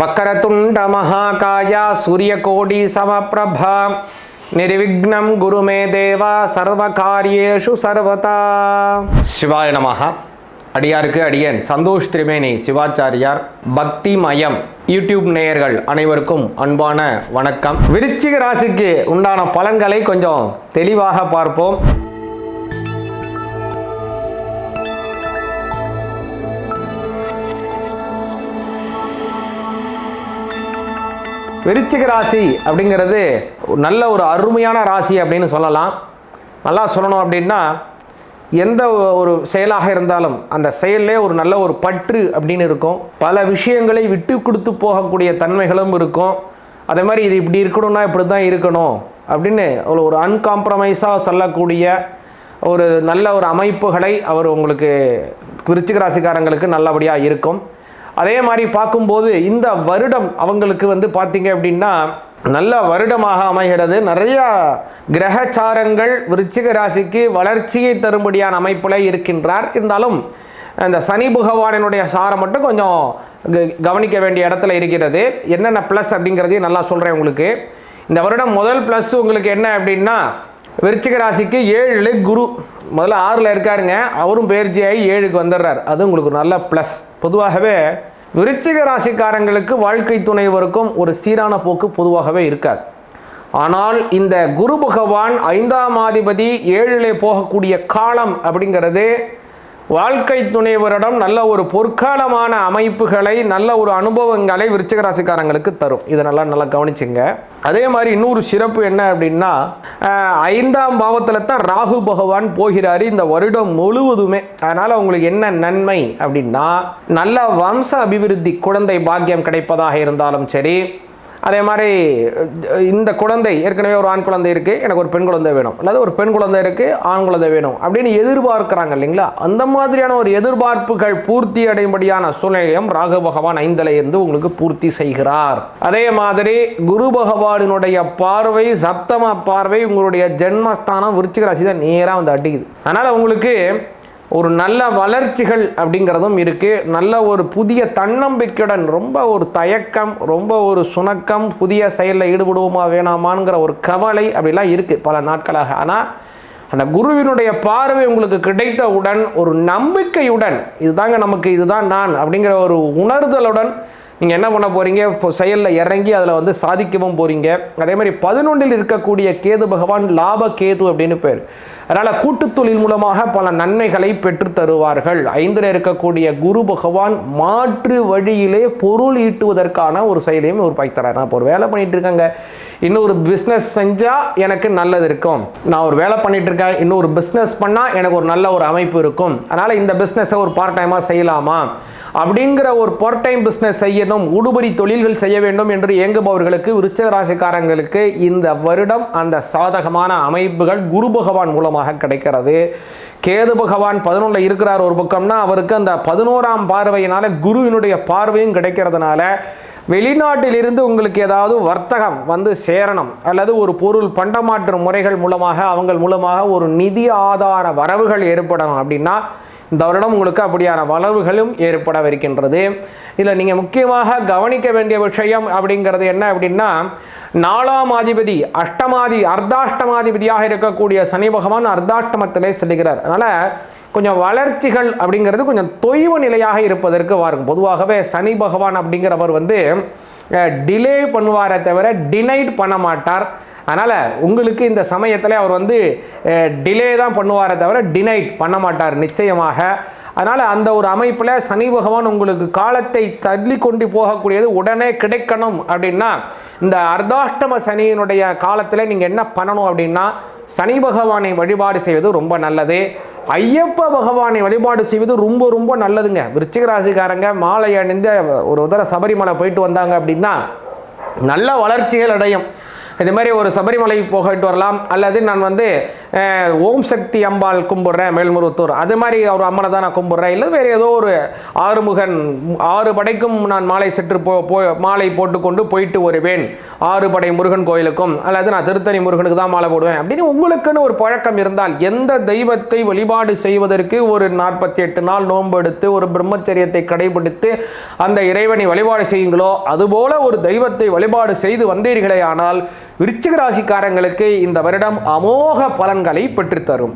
வக்கரதுண்ட மகாகாயா சூரியகோடி சமப்பிரபா. நிர்விக்னம் குருமே தேவா சர்வ காரியேஷு சர்வதா. சிவாய நமகா அடியாருக்கு அடியன். சந்தோஷ் திரிவேணி சிவாச்சாரியார். பக்தி மயம் யூடியூப் நேயர்கள் அனைவருக்கும் அன்பான வணக்கம். விருச்சிக ராசிக்கு உண்டான பலன்களை கொஞ்சம் தெளிவாக பார்ப்போம். விருச்சிக ராசி அப்படிங்கிறது நல்ல ஒரு அருமையான ராசி அப்படின்னு சொல்லலாம். நல்லா சொல்லணும் அப்படின்னா எந்த ஒரு செயலாக இருந்தாலும் அந்த செயல்லே ஒரு நல்ல ஒரு பற்று அப்படின்னு இருக்கும். பல விஷயங்களை விட்டு கொடுத்து போகக்கூடிய தன்மைகளும் இருக்கும். அதே மாதிரி இது இப்படி இருக்கணும்னா இப்படி தான் இருக்கணும் அப்படின்னு ஒரு ஒரு அன்காம்ப்ரமைஸாக சொல்லக்கூடிய ஒரு நல்ல ஒரு அமைப்புகளை அவர் உங்களுக்கு விருச்சிக ராசிக்காரங்களுக்கு நல்லபடியாக இருக்கும். அதே மாதிரி பார்க்கும்போது இந்த வருடம் அவங்களுக்கு வந்து பார்த்தீங்க அப்படின்னா நல்ல வருடமாக அமைகிறது. நிறைய கிரகச்சாரங்கள் விருச்சிக ராசிக்கு வளர்ச்சியை தரும்படியான அமைப்பில் இருக்கின்றார். இருந்தாலும் அந்த சனி பகவானினுடைய சாரம் மட்டும் கொஞ்சம் க- கவனிக்க வேண்டிய இடத்துல இருக்கிறது. என்னென்ன ப்ளஸ் அப்படிங்கிறதையும் நல்லா சொல்கிறேன் உங்களுக்கு. இந்த வருடம் முதல் ப்ளஸ் உங்களுக்கு என்ன அப்படின்னா விருச்சிக ராசிக்கு ஏழில் குரு. முதல்ல ஆறில் இருக்காருங்க. அவரும் பயிற்சியாகி ஏழுக்கு வந்துடுறார். அது உங்களுக்கு ஒரு நல்ல ப்ளஸ் பொதுவாகவே விருச்சிக ராசிக்காரங்களுக்கு வாழ்க்கை துணைவருக்கும் ஒரு சீரான போக்கு பொதுவாகவே இருக்காது. ஆனால் இந்த குரு பகவான் ஐந்தாம் அதிபதி ஏழிலே போகக்கூடிய காலம் அப்படிங்கிறது வாழ்க்கை துணைவரிடம் நல்ல ஒரு பொற்காலமான அமைப்புகளை நல்ல ஒரு அனுபவங்களை விருச்சிக ராசிக்காரங்களுக்கு தரும். இதை நல்லா நல்லா கவனிச்சுங்க. அதே மாதிரி இன்னொரு சிறப்பு என்ன அப்படின்னா ஐந்தாம் பாவத்தில் தான் ராகு பகவான் போகிறாரு இந்த வருடம் முழுவதுமே. அதனால் உங்களுக்கு என்ன நன்மை அப்படின்னா நல்ல வம்ச அபிவிருத்தி குழந்தை பாக்கியம் கிடைப்பதாக இருந்தாலும் சரி அதே மாதிரி இந்த குழந்தை ஏற்கனவே ஒரு ஆண் குழந்தை இருக்குது எனக்கு ஒரு பெண் குழந்தை வேணும். அல்லது ஒரு பெண் குழந்தை இருக்குது ஆண் குழந்தை வேணும் அப்படின்னு எதிர்பார்க்குறாங்க இல்லைங்களா? அந்த மாதிரியான ஒரு எதிர்பார்ப்புகள் பூர்த்தி அடையும்படியான சூழ்நிலையும் ராகு பகவான் ஐந்தலையிருந்து உங்களுக்கு பூர்த்தி செய்கிறார். அதே மாதிரி குரு பகவானினுடைய பார்வை சப்தம பார்வை உங்களுடைய ஜென்மஸ்தானம் விருச்சிக ராசி தான் நேராக வந்து அடிக்குது. அதனால் உங்களுக்கு ஒரு நல்ல வளர்ச்சிகள் அப்படிங்கிறதும் இருக்குது நல்ல ஒரு புதிய தன்னம்பிக்கையுடன் ரொம்ப ஒரு தயக்கம் ரொம்ப ஒரு சுணக்கம் புதிய செயலில் ஈடுபடுவோமா வேணாமாங்கிற ஒரு கவலை அப்படிலாம் இருக்குது பல நாட்களாக. ஆனால் அந்த குருவினுடைய பார்வை உங்களுக்கு கிடைத்தவுடன் ஒரு நம்பிக்கையுடன் இதுதாங்க நமக்கு இதுதான் நான் அப்படிங்கிற ஒரு உணர்தலுடன் நீங்கள் என்ன பண்ண போகிறீங்க இப்போ செயலில் இறங்கி அதில் வந்து சாதிக்கவும் போகிறீங்க அதே மாதிரி பதினொன்றில் இருக்கக்கூடிய கேது பகவான் லாப கேது அப்படின்னு பேர். அதனால் கூட்டுத் தொழில் மூலமாக பல நன்மைகளை பெற்று தருவார்கள். ஐந்தில் இருக்கக்கூடிய குரு பகவான் மாற்று வழியிலே பொருள் ஈட்டுவதற்கான ஒரு செயலையும் ஒரு பைத்தரார் நான் இப்போ ஒரு வேலை பண்ணிட்டு இருக்கேங்க. இன்னொரு பிஸ்னஸ் செஞ்சால் எனக்கு நல்லது இருக்கும். நான் ஒரு வேலை பண்ணிட்டு இருக்கேன். இன்னொரு பிஸ்னஸ் பண்ணால் எனக்கு ஒரு நல்ல ஒரு அமைப்பு இருக்கும். அதனால் இந்த பிஸ்னஸை ஒரு பார்ட் டைமாக செய்யலாமா? அப்படிங்கிற ஒரு பார்ட் டைம் பிஸ்னஸ் செய்யணும். உடுபடி தொழில்கள் செய்ய வேண்டும் என்று இயங்குபவர்களுக்கு விருச்சக ராசிக்காரங்களுக்கு இந்த வருடம் அந்த சாதகமான அமைப்புகள் குரு பகவான் மூலமாக கிடைக்கிறது. கேது பகவான் பதினொன்றில் இருக்கிறார் ஒரு பக்கம்னா அவருக்கு அந்த பதினோராம் பார்வையினால குருவினுடைய பார்வையும் கிடைக்கிறதுனால வெளிநாட்டிலிருந்து உங்களுக்கு ஏதாவது வர்த்தகம் வந்து சேரணும் அல்லது ஒரு பொருள் பண்டமாற்று முறைகள் மூலமாக அவங்க மூலமாக ஒரு நிதி ஆதார வரவுகள் ஏற்படணும் அப்படின்னா இந்த வருடம் உங்களுக்கு அப்படியான வளர்வுகளும் ஏற்படவிருக்கின்றது. இதில் நீங்கள் முக்கியமாக கவனிக்க வேண்டிய விஷயம் அப்படிங்கிறது என்ன அப்படின்னா நாலாம் அதிபதி அஷ்டமாதி அர்த்தாஷ்டமாதிபதியாக இருக்கக்கூடிய சனி பகவான் அர்த்தாஷ்டமத்திலே செல்கிறார். அதனால் கொஞ்சம் வளர்ச்சிகள் அப்படிங்கிறது கொஞ்சம் தொய்வு நிலையாக இருப்பதற்கு வாருங்க பொதுவாகவே சனி பகவான் அப்படிங்கிறவர் வந்து டிலே பண்ணுவாரே தவிர டினைட் பண்ண மாட்டார். அதனால் உங்களுக்கு இந்த சமயத்தில் அவர் வந்து டிலே தான் பண்ணுவாரே தவிர டினைட் பண்ண மாட்டார் நிச்சயமாக. அதனால் அந்த ஒரு அமைப்பில் சனி பகவான் உங்களுக்கு காலத்தை தள்ளி கொண்டு போகக்கூடியது உடனே கிடைக்கணும் அப்படின்னா இந்த அர்த்தாஷ்டம சனியினுடைய காலத்தில் நீங்கள் என்ன பண்ணணும் அப்படின்னா சனி பகவானை வழிபாடு செய்வது ரொம்ப நல்லது. ஐயப்ப பகவானை வழிபாடு செய்வது ரொம்ப ரொம்ப நல்லதுங்க. விருச்சிக ராசிக்காரங்க மாலை அணிந்து ஒரு உதர சபரிமலை போயிட்டு வந்தாங்க அப்படின்னா நல்ல வளர்ச்சிகள் அடையும். இது மாதிரி ஒரு சபரிமலை போகிட்டு வரலாம் அல்லது நான் வந்து ஓம் சக்தி அம்பாள் கும்பிட்றேன் மேல்முருத்தூர் அது மாதிரி ஒரு அம்மனை தான் நான் கும்பிட்றேன். இல்லை வேறு ஏதோ ஒரு ஆறுமுகன் ஆறு படைக்கும் நான் மாலை சென்று போ போ மாலை போட்டுக்கொண்டு போயிட்டு வருவேன் ஆறு படை முருகன் கோயிலுக்கும் அல்லது நான் திருத்தணி முருகனுக்கு தான் மாலை போடுவேன் அப்படின்னு உங்களுக்குன்னு ஒரு பழக்கம் இருந்தால் எந்த தெய்வத்தை வழிபாடு செய்வதற்கு ஒரு நாற்பத்தி எட்டு நாள் நோன்பு எடுத்து ஒரு பிரம்மச்சரியத்தை கடைபிடித்து அந்த இறைவனை வழிபாடு செய்யுங்களோ அதுபோல ஒரு தெய்வத்தை வழிபாடு செய்து வந்தீர்களே ஆனால் விருச்சிக ராசிக்காரங்களுக்கு இந்த வருடம் அமோக பலன்களை பெற்றுத்தரும்.